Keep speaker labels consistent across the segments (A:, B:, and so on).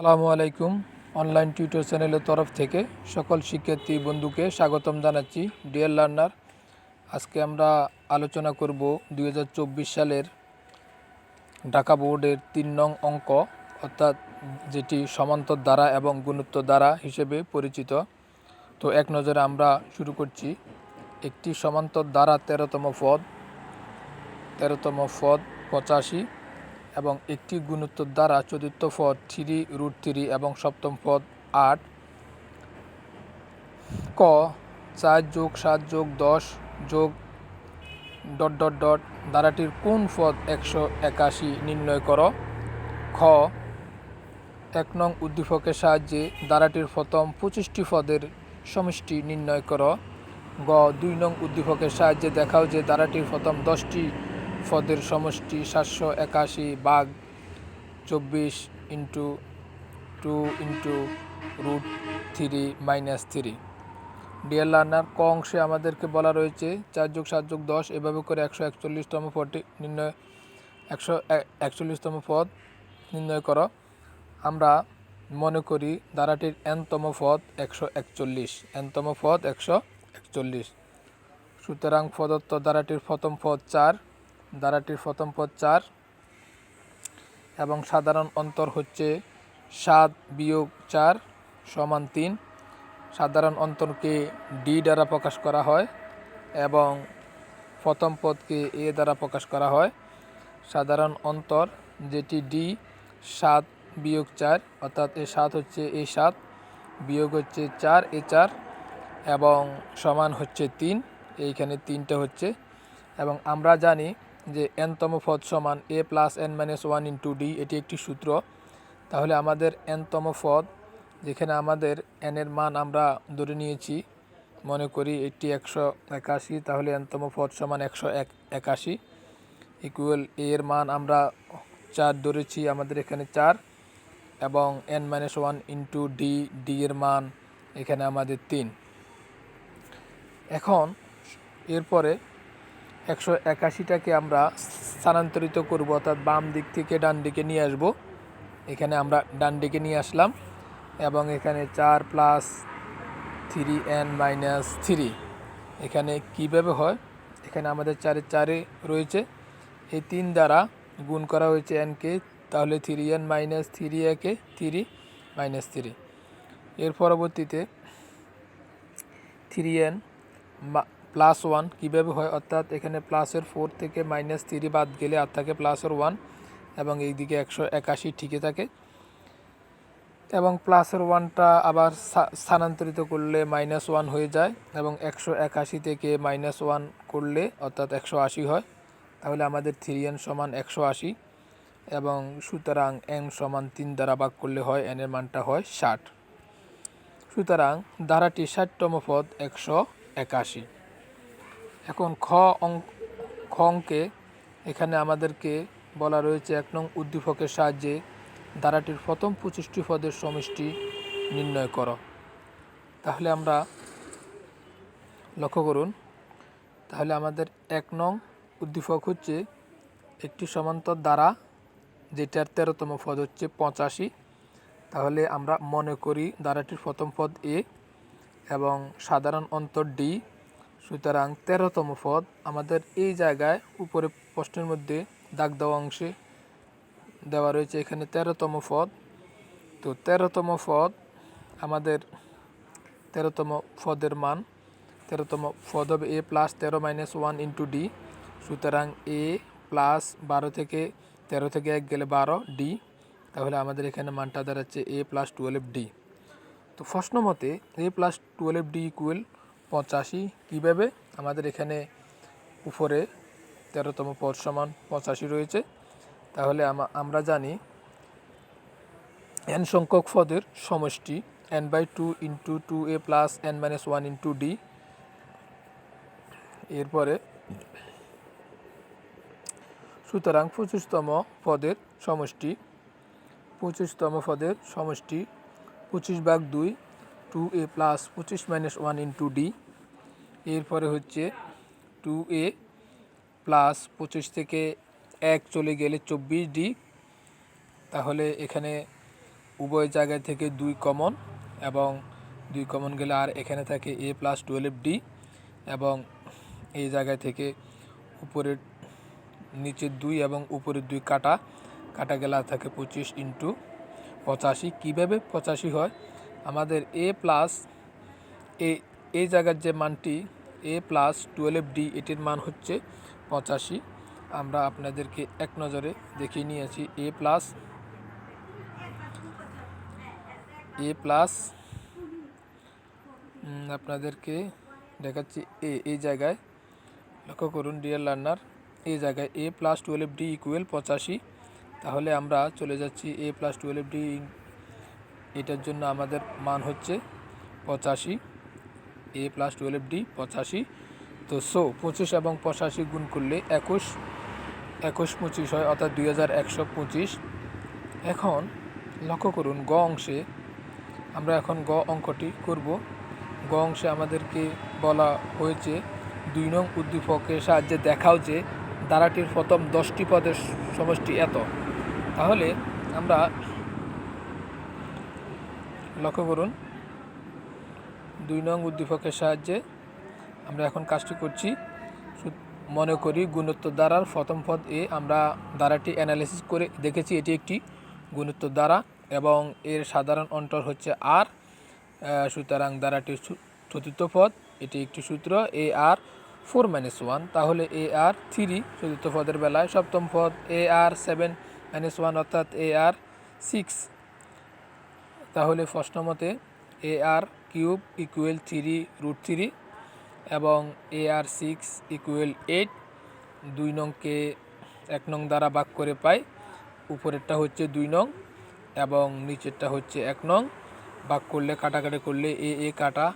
A: সালামু আলাইকুম online tutor চ্যানেলের তরফ থেকে সকল শিক্ষার্থী বন্ধুকে স্বাগতম জানাচ্ছি। ডিয়ার লার্নার, আজকে আমরা আলোচনা করব দু হাজার চব্বিশ সালের ঢাকা বোর্ডের তিন নং অঙ্ক, অর্থাৎ যেটি সমান্তর দ্বারা এবং গুণত্ব দ্বারা হিসেবে পরিচিত। তো এক নজরে আমরা শুরু করছি। একটি সমান্তর দ্বারা তেরোতম পদ তেরোতম পদ পঁচাশি এবং একটি গুণোত্তর দ্বারা চতুর্থ পদ থ্রি রুট থ্রি এবং সপ্তম পদ আট। ক, চার যোগ সাত যোগ দশ যোগ ডট ডট ডট দ্বারাটির কোন পদ একশো একাশি নির্ণয় করো? খ, এক নং উদ্দীপকের সাহায্যে দ্বারাটির প্রথম পঁচিশটি পদের সমষ্টি নির্ণয় করো। গ, দুই নং উদ্দীপকের সাহায্যে দেখাও যে দ্বারাটির প্রথম দশটি পদের সমষ্টি সাতশো একাশি বাঘ চব্বিশ into two into root three minus three. Dear learner ক অংশে আমাদেরকে বলা রয়েছে চার যোগ সাত যোগ দশ, এভাবে করে একশো একচল্লিশতম পদটি নির্ণয় একশো একচল্লিশতম পদ নির্ণয় করো। আমরা মনে করি ধারাটির এনতম পদ একশো একচল্লিশ, এনতম পদ একশো একচল্লিশ। সুতরাং প্রদত্ত ধারাটির প্রথম পদ চার ধারাটির প্রথম পদ চার এবং সাধারণ অন্তর হচ্ছে সাত বিয়োগ চার সমান তিন। সাধারণ অন্তরকে ডি দ্বারা প্রকাশ করা হয় এবং প্রথম পদকে এ দ্বারা প্রকাশ করা হয়। সাধারণ অন্তর যেটি ডি সাত বিয়োগ চার, অর্থাৎ এ সাত হচ্ছে এ সাত, বিয়োগ হচ্ছে চার এ চার এবং সমান হচ্ছে তিন। এইখানে তিনটে হচ্ছে এবং আমরা জানি যে এনতম পদ সমান A plus N minus one into D এটি একটি সূত্র। তাহলে আমাদের এনতম পদ, যেখানে আমাদের এনের মান আমরা ধরে নিয়েছি, মনে করি এটি একশো একাশি, তাহলে এনতম পদ সমান একশো এক, একাশি। ইকুয়াল এর মান আমরা চার ধরেছি, আমাদের এখানে চার, এবং N minus one into D D এর মান এখানে আমাদের তিন। এখন, এরপরে একশো একাশিটাকে আমরা স্থানান্তরিত করব, অর্থাৎ বাম দিক থেকে ডান দিকে নিয়ে আসব। এখানে আমরা ডান দিকে নিয়ে আসলাম এবং এখানে চার plus three N minus three. এখানে কীভাবে হয়? এখানে আমাদের চারে চারে রয়েছে। এই তিন দ্বারা গুণ করা হয়েছে এনকে, তাহলে থ্রি এন মাইনাস থ্রি একে থ্রি মাইনাস থ্রি। এর পরবর্তীতে থ্রি এন প্লাস ওয়ান কীভাবে হয়? অর্থাৎ এখানে প্লাসের ফোর থেকে মাইনাস থ্রি বাদ গেলে আর থাকে প্লাসের ওয়ান এবং এই দিকে একশো একাশি ঠিকই থাকে। এবং প্লাসের ওয়ানটা আবার স্থানান্তরিত করলে মাইনাস ওয়ান হয়ে যায় এবং একশো একাশি থেকে মাইনাস ওয়ান করলে অর্থাৎ একশো আশি হয়। তাহলে আমাদের থ্রি এন সমান একশো আশি এবং সুতরাং এন সমান তিন দ্বারা ভাগ করলে হয় এনের মানটা হয় ষাট। সুতরাং ধারাটি ষাটতম পদ একশো একাশি। এখন খ খ অঙ্কে এখানে আমাদেরকে বলা রয়েছে এক নং উদ্দীপকের সাহায্যে ধারাটির প্রথম পঁচিশটি পদের সমষ্টি নির্ণয় করো। তাহলে আমরা লক্ষ্য করুন, তাহলে আমাদের এক নং উদ্দীপক হচ্ছে একটি সমান্তর দ্বারা যেটার তেরোতম পদ হচ্ছে পঁচাশি। তাহলে আমরা মনে করি দ্বারাটির প্রথম পদ এ এবং সাধারণ অন্তর ডি। সুতরাং তেরোতম পদ আমাদের এই জায়গায় উপরে প্রশ্নের মধ্যে দাগ দেওয়া অংশে দেওয়া রয়েছে, এখানে তেরোতম পদ। তো তেরোতম পদ আমাদের তেরোতম পদের মান, তেরোতম পদ হবে এ প্লাস তেরো মাইনাস ওয়ান ইন্টু ডি সুতরাং এ প্লাস বারো থেকে তেরো থেকে এক গেলে বারো ডি তাহলে আমাদের এখানে মানটা দাঁড়াচ্ছে এ প্লাস টুয়েলভ ডি তো প্রশ্ন মতে A plus twelve D equal পঁচাশি। কীভাবে? আমাদের এখানে উপরে তেরোতম পদ সমান পঁচাশি রয়েছে। তাহলে আমরা জানি এন সংখ্যক পদের সমষ্টি N by two into two A plus N minus one into D এরপরে সুতরাং পঁচিশতম পদের সমষ্টি, পঁচিশতম পদের সমষ্টি, পঁচিশ ভাগ দুই টু এ প্লাস পঁচিশ মাইনাস ওয়ান ইন্টু ডি এরপরে হচ্ছে টু এ প্লাস পঁচিশ থেকে এক চলে গেলে চব্বিশ ডি তাহলে এখানে উভয় জায়গায় থেকে দুই কমন এবং দুই কমন গেলে আর এখানে থাকে এ প্লাস টুয়েলভ ডি এবং এই জায়গায় থেকে উপরের নিচের দুই এবং উপরের দুই কাটা কাটা গেলে আর থাকে পঁচিশ ইন্টু পঁচাশি। কীভাবে পঁচাশি হয়? আমাদের এ প্লাস এ এই জায়গার যে মানটি এ প্লাস টুয়েলভ ডি এটির মান হচ্ছে পঁচাশি। আমরা আপনাদেরকে এক নজরে দেখিয়ে নিয়েছি এ প্লাস এ প্লাস আপনাদেরকে দেখাচ্ছি এ এই জায়গায়। লক্ষ্য করুন ডিয়ার লার্নার এই জায়গায় A plus twelve D equal পঁচাশি। তাহলে আমরা চলে যাচ্ছি এ প্লাস টুয়েলভ ডি এটার জন্য আমাদের মান হচ্ছে পঁচাশি, এ প্লাস টুয়েলভ ডি পঁচাশি। তো সো পঁচিশ এবং পঁচাশি গুণ করলে একুশ একুশ পঁচিশ হয়, অর্থাৎ দুই হাজার একশো পঁচিশ। এখন লক্ষ্য করুন গ অংশে আমরা এখন গ অঙ্কটি করব। গ অংশে আমাদেরকে বলা হয়েছে, দুই নং উদ্দীপকের সাহায্যে দেখাও যে দ্বারাটির প্রথম দশটি পদের সমষ্টি এত। তাহলে আমরা লক্ষ্য করুন। দুই নং উদ্দীপকের সাহায্যে আমরা এখন কাজটি করছি। মনে করি গুণোত্তর দ্বারার প্রথম পদ এ আমরা দ্বারাটি অ্যানালিসিস করে দেখেছি এটি একটি গুণোত্তর দ্বারা এবং এর সাধারণ অন্তর হচ্ছে আর সুতরাং দ্বারাটির চু- চতুর্থ পদ, এটি একটি সূত্র, A R four minus one তাহলে এ আর থ্রি চতুর্থ পদের বেলায় সপ্তম পদ, A R seven minus one অর্থাৎ এ আর সিক্স তাহলে প্রশ্ন মতে A R cube equal three root three এবং A R six equal eight দুই নংকে এক নং দ্বারা ভাগ করে পাই। উপরেরটা হচ্ছে দুই নং এবং নিচেরটা হচ্ছে এক নং। ভাগ করলে কাটাকাটি করলে এ এ কাটা,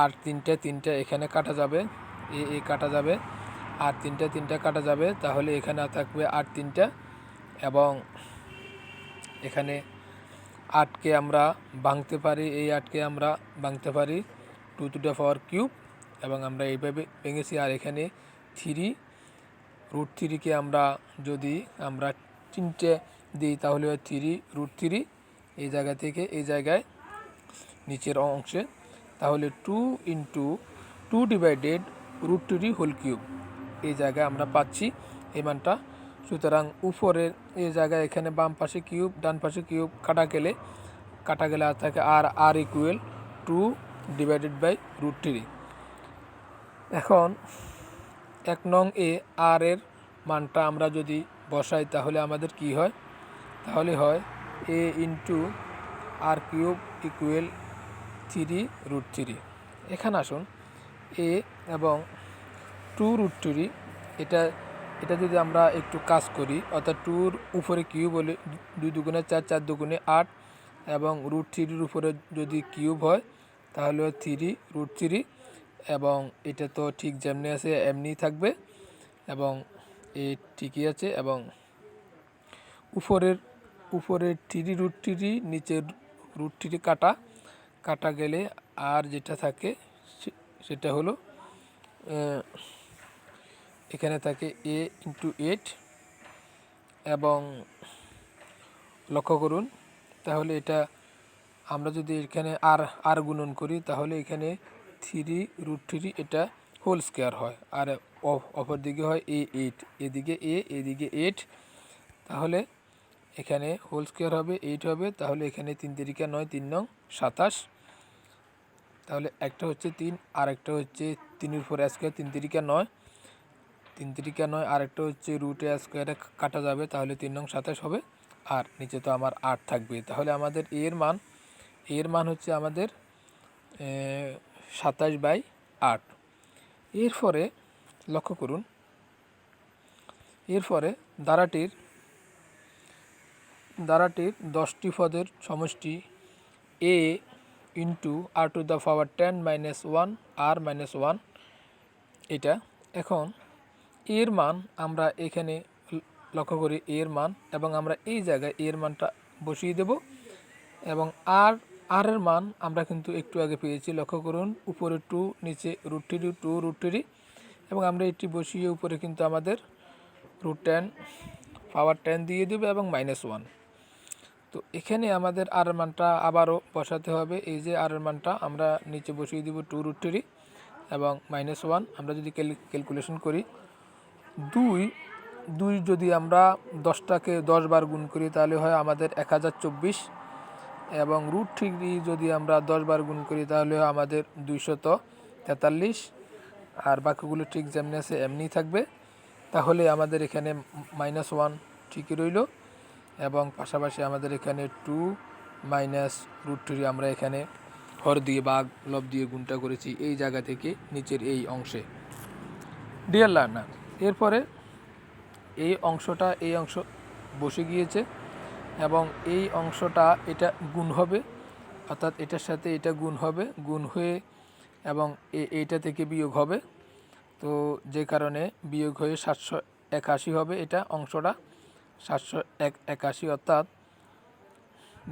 A: আর তিনটে তিনটে এখানে কাটা যাবে এ এ কাটা যাবে, আর তিনটে তিনটে কাটা যাবে, তাহলে এখানে থাকবে আর তিনটে এবং এখানে আটকে আমরা ভাঙতে পারি, এই আটকে আমরা ভাঙতে পারি two to the power cube এবং আমরা এইভাবে ভেঙেছি। আর এখানে থ্রি রুট থ্রিকে আমরা যদি আমরা তিনটে দিই, তাহলে থ্রি রুট থ্রি এই জায়গা থেকে এই জায়গায় নিচের অংশে। তাহলে two into two divided root three whole cube এই জায়গায় আমরা পাচ্ছি। এই মানটা সুতরাং উপরের এই জায়গায় এখানে বাম পাশে কিউব, ডান পাশে কিউব, কাটা গেলে কাটা গেলে আর থাকে আর R equal two divided by root three এখন এক নং এ আর এর মানটা আমরা যদি বসাই, তাহলে আমাদের কি হয়? তাহলে হয় A into R cube equal three root three এখানে আসুন এ এবং টু রুট থ্রি এটা এটা যদি আমরা একটু কাজ করি, অর্থাৎ টুর উপরে কিউব হলে দুই দুগুণে চার চার দুগুণে আট, এবং রুট থ্রির উপরে যদি কিউব হয়, তাহলে থ্রি, রুট থ্রি, এবং এটা তো ঠিক যেমনি আছে এমনি থাকবে, এবং এ ঠিকই আছে, এবং উপরের উপরের থ্রি রুট থ্রি নিচের রুট থ্রি কাটা কাটা গেলে আর যেটা থাকে সেটা হলো এখানে থাকে এ ইন্টু এইট এবং লক্ষ্য করুন, তাহলে এটা আমরা যদি এখানে আর আর গুণন করি, তাহলে এখানে থ্রি রুট থ্রি এটা হোল স্কোয়ার হয়। আর অপর দিকে হয় এ এইট এদিকে এ এদিকে এইট তাহলে এখানে হোল স্কোয়ার হবে এইট হবে, তাহলে এখানে তিন তিরিকা নয়, তিন নং সাতাশ। তাহলে একটা হচ্ছে তিন আর একটা হচ্ছে তিনের উপর স্কোয়ার তিন তিরিকা নয়। তিন তিরিকা নয় আর একটা হচ্ছে রুটে স্কোয়ারে কাটা যাবে, তাহলে তিন নং সাতাশ হবে। আর নিচে তো আমার আট থাকবে। তাহলে আমাদের এর মান এর মান হচ্ছে আমাদের সাতাশ বাই আট। এরপরে লক্ষ্য করুন, এরপরে দ্বারাটির দ্বারাটির দশটি পদের সমষ্টি A into R to the power ten minus one R minus one এটা। এখন এর মান আমরা এখানে লক্ষ্য করি এর মান এবং আমরা এই জায়গায় এর মানটা বসিয়ে দেব এবং আর আর এর মান আমরা কিন্তু একটু আগে পেয়েছি। লক্ষ্য করুন, উপরে টু, নিচে root three, two root three এবং আমরা এটি বসিয়ে উপরে কিন্তু আমাদের রুট টেন, পাওয়ার টেন দিয়ে দেবে এবং মাইনাস ওয়ান। তো এখানে আমাদের আর মানটা আবারও বসাতে হবে। এই যে আর মানটা আমরা নিচে বসিয়ে দিব টু রুট থ্রি এবং মাইনাস ওয়ান। আমরা যদি ক্যালকুলেশন করি দুই দুই যদি আমরা দশটাকে দশ বার গুণ করি, তাহলে হয় আমাদের এক হাজার চব্বিশ। এবং রুট থ্রি যদি আমরা দশ বার গুণ করি, তাহলে হয় আমাদের দুইশত তেতাল্লিশ। আর বাকিগুলো ঠিক যেমনি আছে এমনি থাকবে। তাহলে আমাদের এখানে মাইনাস ওয়ান ঠিকই রইল। এবং পাশাপাশি আমাদের এখানে টু মাইনাস রুট থ্রি আমরা এখানে হর দিয়ে, বাঘ, লব দিয়ে গুণটা করেছি, এই জায়গা থেকে নিচের এই অংশে। ডিয়ার লার্নার এরপরে এই অংশটা, এই অংশ বসে গিয়েছে এবং এই অংশটা এটা গুণ হবে, অর্থাৎ এটার সাথে এটা গুণ হবে, গুণ হয়ে এবং এইটা থেকে বিয়োগ হবে। তো যে কারণে বিয়োগ হয়ে সাতশো একাশি হবে এটা অংশটা, সাতশো এক একাশি অর্থাৎ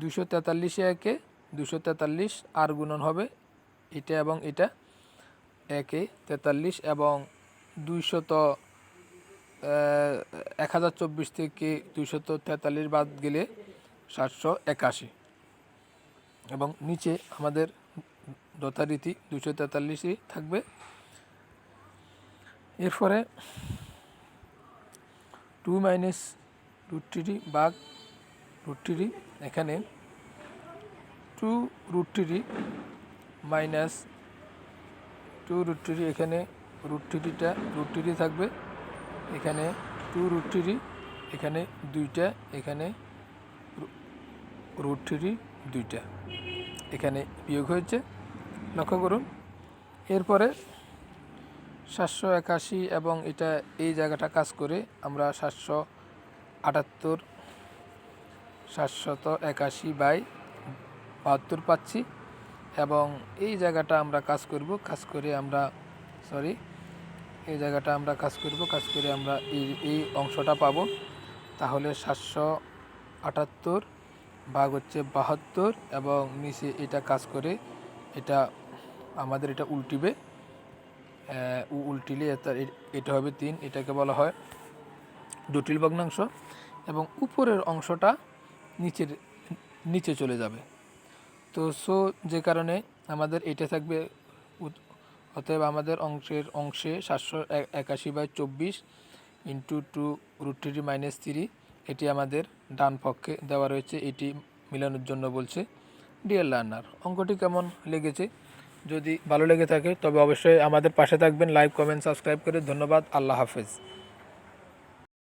A: দুশো তেতাল্লিশে একে দুশো তেতাল্লিশ আর গুণন হবে এটা এবং এটা একে তেতাল্লিশ এবং দুইশত এক হাজার চব্বিশ থেকে দুইশত তেতাল্লিশ বাদ গেলে সাতশো একাশি। এবং নিচে আমাদের যথারীতি দুশো তেতাল্লিশই থাকবে। এরপরে টু মাইনাস রুট থ্রি বাঘ রুট থ্রি এখানে two root three minus two root three এখানে রুট থ্রিটা রুট থ্রি থাকবে। এখানে টু রুট থ্রি এখানে দুইটা, এখানে রুট থ্রি দুইটা। এখানে বিয়োগ হয়েছে। লক্ষ্য করুন, এরপরে সাতশো একাশি এবং এটা এই জায়গাটা কাজ করে আমরা সাতশো আটাত্তর, সাতশত একাশি বাই বাহাত্তর পাচ্ছি এবং এই জায়গাটা আমরা কাজ করব, কাজ করে আমরা সরি এই জায়গাটা আমরা কাজ করব, কাজ করে আমরা এই এই অংশটা পাবো। তাহলে সাতশো আটাত্তর ভাগ হচ্ছে বাহাত্তর এবং নিচে এটা কাজ করে এটা আমাদের এটা উল্টিবে। উল্টিলে এটা- এটা হবে তিন, এটাকে বলা হয় জটিল ভগ্নাংশ এবং উপরের অংশটা নিচের, নিচে চলে যাবে। তো সো যে কারণে আমাদের এটা থাকবে অতএব আমাদের অংশের অংশে সাতশো একাশি বাই চব্বিশ into two root three minus three এটি আমাদের ডান পক্ষে দেওয়া রয়েছে, এটি মিলানোর জন্য বলছে ডিয়ার লার্নার অঙ্কটি কেমন লেগেছে? যদি ভালো লেগে থাকে, তবে অবশ্যই আমাদের পাশে থাকবেন লাইক কমেন্ট সাবস্ক্রাইব করে। ধন্যবাদ, আল্লাহ হাফেজ।